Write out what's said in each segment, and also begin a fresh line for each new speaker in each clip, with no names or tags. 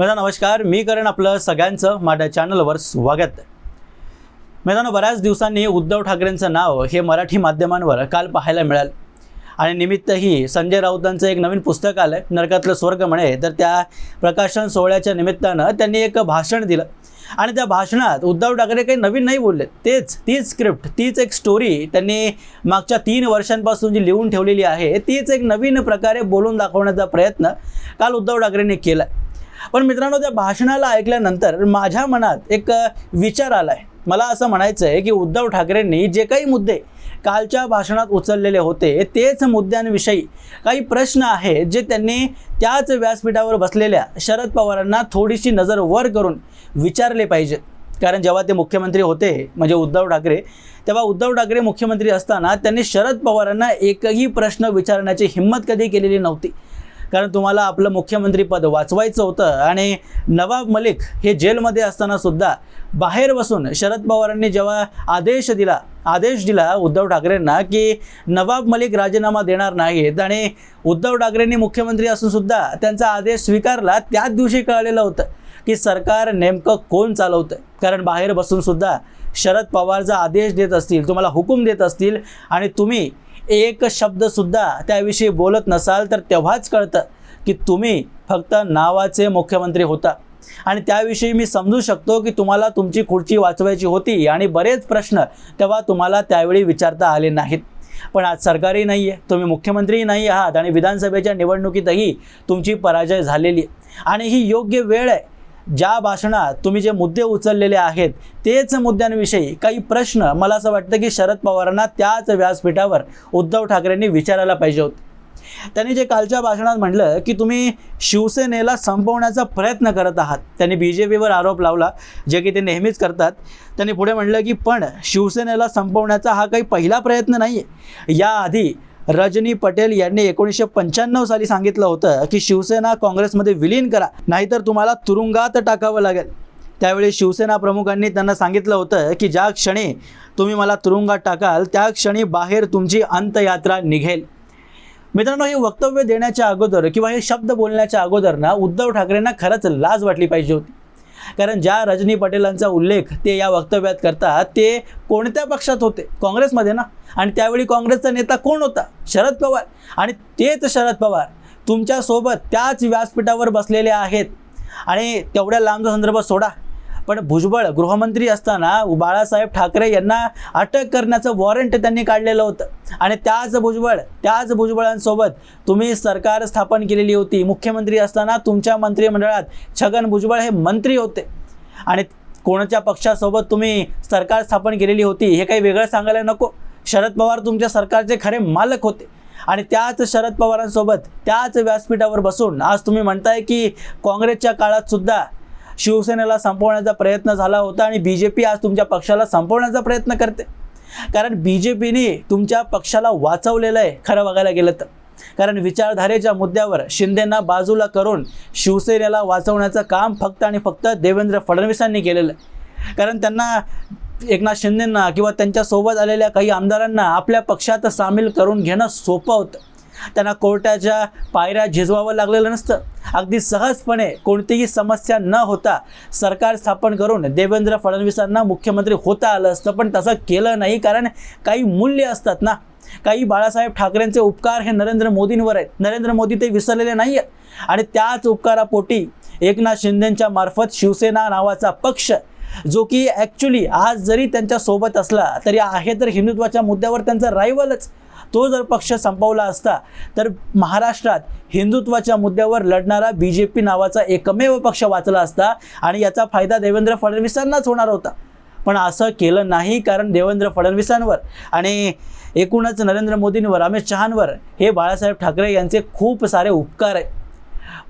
मैदा नमस्कार. मी करण आपलं सगळ्यांचं माझ्या चॅनलवर स्वागत. आहे बऱ्याच दिवसांनी उद्धव ठाकरेंचं नाव हे मराठी माध्यमांवर काल पाहायला मिळालं. आणि निमित्तही संजय राऊतांचं एक नवीन पुस्तक आलं आहे नरकातलं स्वर्ग म्हणे. तर त्या प्रकाशन सोहळ्याच्या निमित्तानं त्यांनी एक भाषण दिलं. आणि त्या भाषणात उद्धव ठाकरे काही नवीन नाही बोलले. तेच तीच स्क्रिप्ट तीच एक स्टोरी त्यांनी मागच्या तीन वर्षांपासून जी लिहून ठेवलेली आहे तीच एक नवीन प्रकारे बोलून दाखवण्याचा प्रयत्न काल उद्धव ठाकरेंनी केला पण मित्रांनो त्या भाषणाला ऐकल्यानंतर माझ्या मनात एक विचार आला आहे मला असं म्हणायचं आहे की उद्धव ठाकरेंनी जे काही मुद्दे कालच्या भाषणात उचललेले होते तेच मुद्द्यांविषयी काही प्रश्न आहेत जे त्यांनी त्याच व्यासपीठावर बसलेल्या शरद पवारांना थोडीशी नजर वर करून विचारले पाहिजेत कारण जेव्हा ते मुख्यमंत्री होते म्हणजे उद्धव ठाकरे तेव्हा उद्धव ठाकरे मुख्यमंत्री असताना त्यांनी शरद पवारांना एकही प्रश्न विचारण्याची हिंमत कधी केलेली नव्हती. कारण तुम्हाला आपलं मुख्यमंत्रीपद वाचवायचं होतं आणि नवाब मलिक हे जेलमध्ये असताना सुद्धा बाहेर बसून शरद पवारांनी जेव्हा आदेश दिला आदेश दिला उद्धव ठाकरेंना की नवाब मलिक राजीनामा देणार नाहीत आणि उद्धव ठाकरेंनी मुख्यमंत्री असून सुद्धा त्यांचा आदेश स्वीकारला त्याच दिवशी कळलेलं होतं की सरकार नेमकं कोण चालवतं कारण बाहेर बसून सुद्धा शरद पवारचा आदेश देत असतील तुम्हाला हुकूम देत असतील आणि तुम्ही एक शब्दसुद्धा त्याविषयी बोलत नसाल तर तेव्हाच कळतं की तुम्ही फक्त नावाचे मुख्यमंत्री होता. आणि त्याविषयी मी समजू शकतो की तुम्हाला तुमची खुर्ची वाचवायची होती आणि बरेच प्रश्न तेव्हा तुम्हाला त्यावेळी विचारता आले नाहीत. पण आज सरकारही नाही आहे तुम्ही मुख्यमंत्रीही नाही आहात आणि विधानसभेच्या निवडणुकीतही तुमची पराजय झालेली आहे. आणि ही योग्य वेळ आहे ज्या भाषणात तुम्ही जे मुद्दे उचललेले आहेत तेच मुद्द्यांविषयी काही प्रश्न मला असं वाटतं की शरद पवारांना त्याच व्यासपीठावर उद्धव ठाकरेंनी विचारायला पाहिजे होते. त्यांनी जे कालच्या भाषणात म्हटलं की तुम्ही शिवसेनेला संपवण्याचा प्रयत्न करत आहात. त्यांनी बी जे पीवर आरोप लावला जे की ते नेहमीच करतात. त्यांनी पुढे म्हटलं की पण शिवसेनेला संपवण्याचा हा काही पहिला प्रयत्न नाही आहे याआधी रजनी पटेल यांनी एकोणीसशे पंच्याण्णव साली सांगितलं होतं की शिवसेना काँग्रेसमध्ये विलीन करा नाहीतर तुम्हाला तुरुंगात टाकावं लागेल. त्यावेळी शिवसेना प्रमुखांनी त्यांना सांगितलं होतं की ज्या क्षणी तुम्ही मला तुरुंगात टाकाल त्या क्षणी बाहेर तुमची अंतयात्रा निघेल. मित्रांनो हे वक्तव्य देण्याच्या अगोदर किंवा हे शब्द बोलण्याच्या अगोदर ना उद्धव ठाकरेंना खरंच लाज वाटली पाहिजे होती. कारण ज्या रजनी पटेलांचा उल्लेख ते या वक्तव्यात करतात ते कोणत्या पक्षात होते? काँग्रेसमध्ये ना? आणि त्यावेळी काँग्रेसचा नेता कोण होता? शरद पवार. आणि तेच शरद पवार तुमच्यासोबत त्याच व्यासपीठावर बसलेले आहेत. आणि तेवढ्या लांबचा संदर्भ सोडा. पण भुजबळ गृहमंत्री असताना बाळासाहेब ठाकरे यांना अटक करण्याचं वॉरंट त्यांनी काढलेलं होतं. आणि त्याच भुजबळ त्याच भुजबळांसोबत तुम्ही सरकार स्थापन केलेली होती. मुख्यमंत्री असताना तुमच्या मंत्रिमंडळात छगन भुजबळ हे मंत्री होते. आणि कोणाच्या पक्षासोबत तुम्ही सरकार स्थापन केलेली होती हे काही वेगळं सांगायला नको. शरद पवार तुमच्या सरकारचे खरे मालक होते. आणि त्याच शरद पवारांसोबत त्याच व्यासपीठावर बसून आज तुम्ही म्हणताय की काँग्रेसच्या काळात सुद्धा शिवसेनेला संपवण्याचा प्रयत्न झाला होता आणि बी जे पी आज तुमच्या पक्षाला संपवण्याचा प्रयत्न करते. कारण बी जे पीने तुमच्या पक्षाला वाचवलेलं आहे खरं बघायला गेलं तर. कारण विचारधारेच्या मुद्द्यावर शिंदेंना बाजूला करून शिवसेनेला वाचवण्याचं काम फक्त आणि फक्त देवेंद्र फडणवीसांनी केलेलं आहे. कारण त्यांना एकनाथ शिंदेंना किंवा त्यांच्यासोबत आलेल्या काही आमदारांना आपल्या पक्षात सामील करून घेणं सोपं होतं. त्यांना कोर्टाच्या पायऱ्या झिजवावं लागलेलं नसतं. अगदी सहजपणे कोणतीही समस्या न होता सरकार स्थापन करून देवेंद्र फडणवीसांना मुख्यमंत्री होता आलं असतं. पण तसं केलं नाही कारण काही मूल्य असतात ना. काही बाळासाहेब ठाकरेंचे उपकार हे नरेंद्र मोदींवर आहेत. नरेंद्र मोदी ते विसरलेले नाही आहेत आणि त्याच उपकारापोटी एकनाथ शिंदेंच्या मार्फत शिवसेना नावाचा पक्ष जो की ॲक्च्युली आज जरी त्यांच्यासोबत असला तरी आहे तर हिंदुत्वाच्या मुद्द्यावर त्यांचा रायवलच तो जर पक्ष संपवला असता तर महाराष्ट्रात हिंदुत्वाच्या मुद्द्यावर लढणारा बी जे पी नावाचा एकमेव पक्ष वाचला असता आणि याचा फायदा देवेंद्र फडणवीसांनाच होणार होता. पण असं केलं नाही कारण देवेंद्र फडणवीसांवर आणि एकूणच नरेंद्र मोदींवर अमित शहांवर हे बाळासाहेब ठाकरे यांचे खूप सारे उपकार आहे.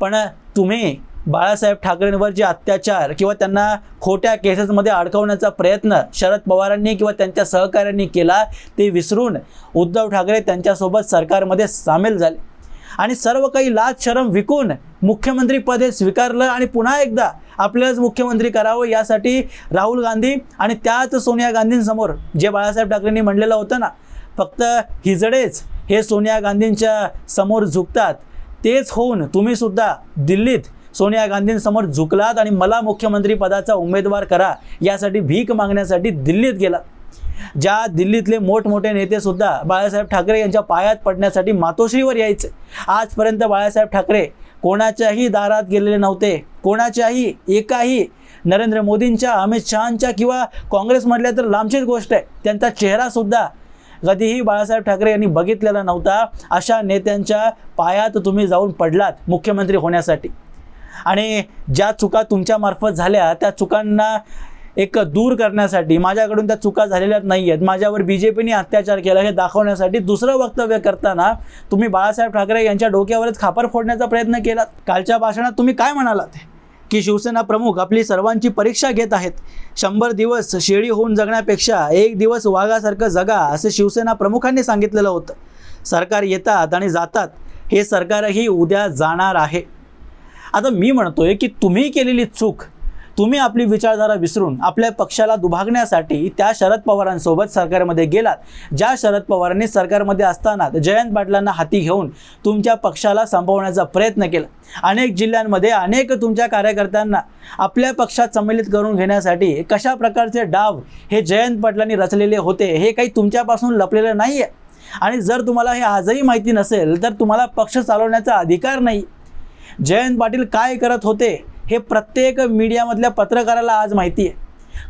पण तुम्ही बाळासाहेब ठाकरेंवर जे अत्याचार किंवा त्यांना खोट्या केसेसमध्ये अडकवण्याचा प्रयत्न शरद पवारांनी किंवा त्यांच्या सहकाऱ्यांनी केला ते विसरून उद्धव ठाकरे त्यांच्यासोबत सरकारमध्ये सामील झाले. आणि सर्व काही लाज शरम विकून मुख्यमंत्रीपदे स्वीकारलं आणि पुन्हा एकदा आपल्यालाच मुख्यमंत्री करावं यासाठी राहुल गांधी आणि त्याच सोनिया गांधींसमोर जे बाळासाहेब ठाकरेंनी म्हणलेलं होतं ना फक्त हिजडेच हे सोनिया गांधींच्या समोर झुकतात तेच होऊन तुम्ही सुद्धा दिल्लीत सोनिया गांधींसमोर झुकलात आणि मला मुख्यमंत्री पदाचा उमेदवार करा यासाठी भीक मागण्यासाठी दिल्लीत गेला. ज्या दिल्लीतले मोठमोठे नेते सुद्धा बाळासाहेब ठाकरे यांच्या पायात पडण्यासाठी मातोश्रीवर यायचे. आजपर्यंत बाळासाहेब ठाकरे कोणाच्याही दारात गेलेले नव्हते. कोणाच्याही एकाही नरेंद्र मोदींच्या अमित शहांच्या किंवा काँग्रेसमधल्या तर लांबचीच गोष्ट आहे. त्यांचा चेहरासुद्धा कधीही बाळासाहेब ठाकरे यांनी बघितलेला नव्हता. अशा नेत्यांच्या पायात तुम्ही जाऊन पडलात मुख्यमंत्री होण्यासाठी. आणि ज्या चुका तुमच्यामार्फत झाल्या त्या चुकांना एक दूर करण्यासाठी माझ्याकडून त्या चुका झालेल्या नाही आहेत माझ्यावर बी जे पीने अत्याचार केला हे दाखवण्यासाठी दुसरं वक्तव्य करताना तुम्ही बाळासाहेब ठाकरे यांच्या डोक्यावरच खापर फोडण्याचा प्रयत्न केलात कालच्या भाषणात तुम्ही काय म्हणालात? की शिवसेना प्रमुख आपली सर्वांची परीक्षा घेत आहेत. शंभर दिवस शेळी होऊन जगण्यापेक्षा एक दिवस वाघासारखं जगा असं शिवसेना प्रमुखांनी सांगितलेलं होतं. सरकार येतात आणि जातात. हे सरकारही उद्या जाणार आहे. आता मी म्हणतोय की तुम्ही केलेली चूक तुम्ही आपली विचारधारा विसरून आपल्या पक्षाला दुभागण्यासाठी त्या शरद पवारांसोबत सरकारमध्ये गेलात. ज्या शरद पवारांनी सरकारमध्ये असताना जयंत पाटलांना हाती घेऊन तुमच्या पक्षाला संपवण्याचा प्रयत्न केला. अनेक जिल्ह्यांमध्ये अनेक तुमच्या कार्यकर्त्यांना आपल्या पक्षात संमिलित करून घेण्यासाठी कशा प्रकारचे डाव हे जयंत पाटलांनी रचलेले होते हे काही तुमच्यापासून लपलेलं नाही आहे आणि जर तुम्हाला हे आजही माहिती नसेल तर तुम्हाला पक्ष चालवण्याचा अधिकार नाही. जयंत पाटील काय करत होते हे प्रत्येक मीडियामधल्या पत्रकाराला आज माहिती आहे.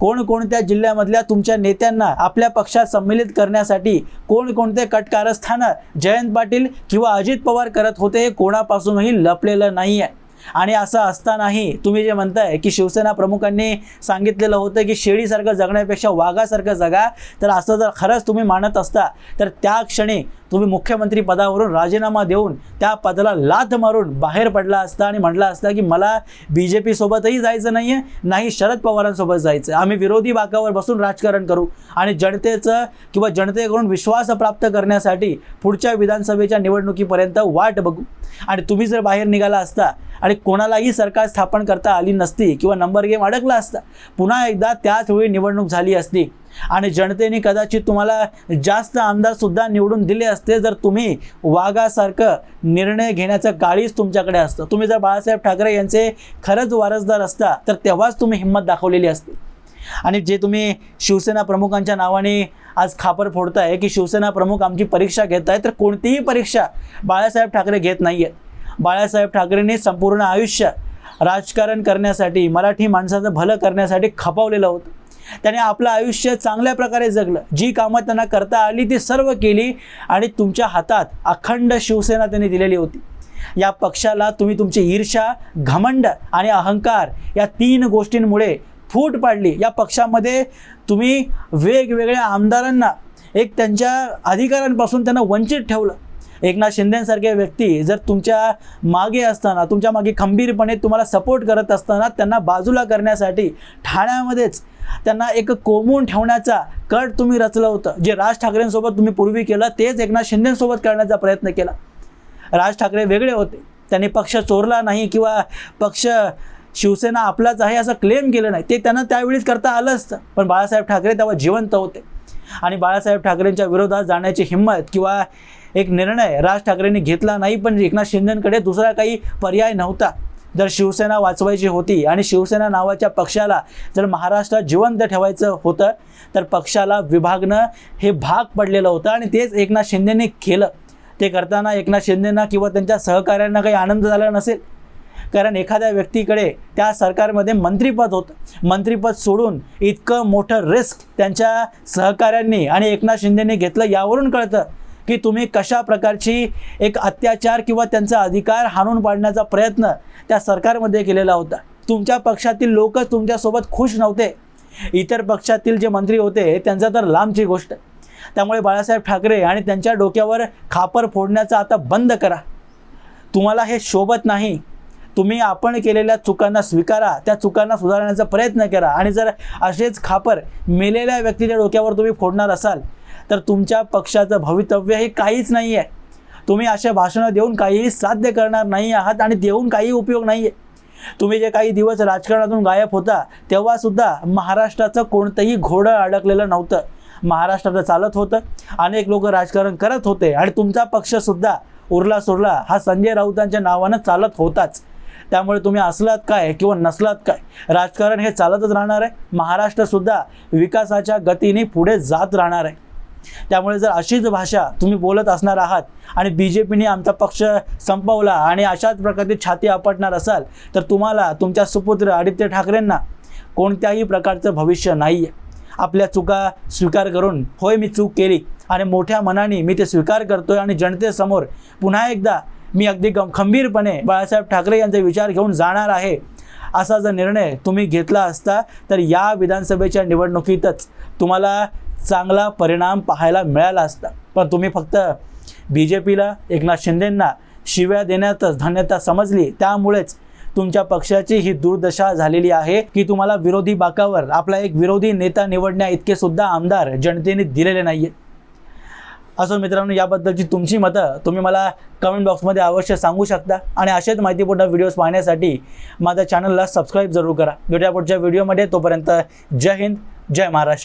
कोणकोणत्या जिल्ह्यामधल्या तुमच्या नेत्यांना आपल्या पक्षात संमिलित करण्यासाठी कोणकोणते कटकारस्थानं जयंत पाटील किंवा अजित पवार करत होते हे कोणापासूनही लपलेलं नाही आहे. आणि असं असतानाही तुम्ही जे म्हणताय की शिवसेना प्रमुखांनी सांगितलेलं होतं की शेळीसारखं जगण्यापेक्षा वाघासारखं जगा तर असं जर खरंच तुम्ही मानत असता तर त्या क्षणी तुम्ही मुख्यमंत्री पदावरून राजीनामा देऊन त्या पदाला लाथ मारून बाहेर पडला असता आणि म्हटला असता की मला बी जे पीसोबतही जायचं नाही आहे नाही शरद पवारांसोबत जायचं आम्ही विरोधी बाकावर बसून राजकारण करू आणि जनतेचं किंवा जनतेकडून विश्वास प्राप्त करण्यासाठी पुढच्या विधानसभेच्या निवडणुकीपर्यंत वाट बघू. आणि तुम्ही जर बाहेर निघाला असता आणि कोणालाही सरकार स्थापन करता आली नसती किंवा नंबर गेम अडकला असता पुन्हा एकदा त्याच वेळी निवडणूक झाली असती. आणि जनतेने कदाचित तुम्हाला जास्त आमदारसुद्धा निवडून दिले असते जर तुम्ही वाघासारखं निर्णय घेण्याचं काळीच तुमच्याकडे असतं. तुम्ही जर बाळासाहेब ठाकरे यांचे खरंच वारसदार असता तर तेव्हाच तुम्ही हिंमत दाखवलेली असते. आणि जे तुम्ही शिवसेना प्रमुखांच्या नावाने आज खापर फोडताय की शिवसेना प्रमुख आमची परीक्षा घेत आहे तर कोणतीही परीक्षा बाळासाहेब ठाकरे घेत नाही आहेत बाळासाहेब ठाकरेंनी संपूर्ण आयुष्य राजकारण करण्यासाठी मराठी माणसाचं भलं करण्यासाठी खपवलेलं होतं. त्याने आपलं आयुष्य चांगल्या प्रकारे जगलं जी कामं त्यांना करता आली ती सर्व केली आणि तुमच्या हातात अखंड शिवसेना त्यांनी दिलेली होती. या पक्षाला तुम्ही तुमची ईर्षा घमंड आणि अहंकार या तीन गोष्टींमुळे फूट पाडली. या पक्षामध्ये तुम्ही वेगवेगळ्या आमदारांना एक त्यांच्या अधिकारांपासून त्यांना वंचित ठेवलं. एकनाथ शिंदेसारखे व्यक्ती जर तुमच्या मागे असताना तुमच्या मागे खंबीरपणे तुम्हाला सपोर्ट करत असताना त्यांना बाजूला करण्यासाठी ठाण्यामध्येच त्यांना एक कोंबून ठेवण्याचा कट तुम्ही रचलं होतं. जे राज ठाकरेंसोबत तुम्ही पूर्वी केलं तेच एकनाथ शिंदेसोबत करण्याचा प्रयत्न केला. राज ठाकरे वेगळे होते. त्यांनी पक्ष चोरला नाही किंवा पक्ष शिवसेना आपलाच आहे असं क्लेम केलं नाही. ते त्यांना त्यावेळीच करता आलं असतं. पण बाळासाहेब ठाकरे तेव्हा जिवंत होते. आणि बाळासाहेब ठाकरेंच्या विरोधात जाण्याची हिंमत किंवा एक निर्णय राज ठाकरेंनी घेतला नाही पण एकनाथ शिंदेकडे दुसरा काही पर्याय नव्हता. जर शिवसेना वाचवायची होती आणि शिवसेना नावाच्या पक्षाला जर महाराष्ट्रात जिवंत ठेवायचं होतं तर पक्षाला विभागणं हे भाग पडलेलं होतं आणि तेच एकनाथ शिंदेने केलं. ते करताना एकनाथ शिंदेना किंवा त्यांच्या सहकाऱ्यांना काही आनंद झाला नसेल. कारण एखाद्या व्यक्तीकडे त्या सरकारमध्ये मंत्रीपद होतं. मंत्रीपद सोडून इतकं मोठं रिस्क त्यांच्या सहकाऱ्यांनी आणि एकनाथ शिंदेने घेतलं यावरून कळतं. की तुम्ही कशा प्रकारची एक अत्याचार किंवा त्यांचा अधिकार हाणून पाडण्याचा प्रयत्न त्या सरकारमध्ये केलेला होता. तुमच्या पक्षातील लोकच तुमच्यासोबत खुश नव्हते. इतर पक्षातील जे मंत्री होते त्यांचा तर लांबची गोष्ट. त्यामुळे बाळासाहेब ठाकरे आणि त्यांच्या डोक्यावर खापर फोडण्याचा आता बंद करा. तुम्हाला हे शोभत नाही. तुम्ही आपण केलेल्या चुकांना स्वीकारा त्या चुकांना सुधारण्याचा प्रयत्न करा आणि जर असेच खापर मेलेल्या व्यक्तीच्या डोक्यावर तुम्ही फोडणार असाल तर तुमच्या पक्षाचं भवितव्य हे काहीच नाही आहे तुम्ही अशा भाषणं देऊन काहीही साध्य करणार नाही आहात आणि देऊन काही उपयोग नाही आहे तुम्ही जे काही दिवस राजकारणातून गायब होता तेव्हासुद्धा महाराष्ट्राचं कोणतंही घोडं अडकलेलं नव्हतं. महाराष्ट्राचं चालत होतं अनेक लोक राजकारण करत होते आणि तुमचा पक्षसुद्धा उरला सुरला हा संजय राऊतांच्या नावानं चालत होताच. त्यामुळे तुम्ही असलात काय किंवा नसलात काय? राजकारण हे चालतच राहणार आहे. महाराष्ट्रसुद्धा विकासाच्या गतीने पुढे जात राहणार आहे. त्यामुळे जर अशीच भाषा तुम्ही बोलत असणार आहात आणि बी जे पीने आमचा पक्ष संपवला आणि अशाच प्रकारची छाती आपटणार असाल तर तुम्हाला तुमच्या सुपुत्र आदित्य ठाकरेंना कोणत्याही प्रकारचं भविष्य नाही आहे आपल्या चुका स्वीकार करून होय मी चूक केली आणि मोठ्या मनाने मी ते स्वीकार करतोय आणि जनतेसमोर पुन्हा एकदा मी अगदी गं खंबीरपणे बाळासाहेब ठाकरे यांचा विचार घेऊन जाणार आहे असा जर निर्णय तुम्ही घेतला असता तर या विधानसभेच्या निवडणुकीतच तुम्हाला चांगला परिणाम पाहायला मिळाला असता. पण तुम्ही फक्त बी जे पीला एकनाथ शिंदेंना शिव्या देण्यातच धन्यता समजली. त्यामुळेच तुमच्या पक्षाची ही दुर्दशा झालेली आहे की तुम्हाला विरोधी बाकावर आपला एक विरोधी नेता निवडण्या इतके सुद्धा आमदार जनतेने दिलेले नाहीये असो मित्रांनो याबद्दलची तुमची मतं तुम्ही मला कमेंट बॉक्समध्ये अवश्य सांगू शकता. आणि असेच माहितीपूर्ण व्हिडिओज पाहण्यासाठी माझ्या चॅनलला सबस्क्राईब जरूर करा. भेटूया पुढच्या व्हिडिओमध्ये तोपर्यंत जय हिंद जय महाराष्ट्र.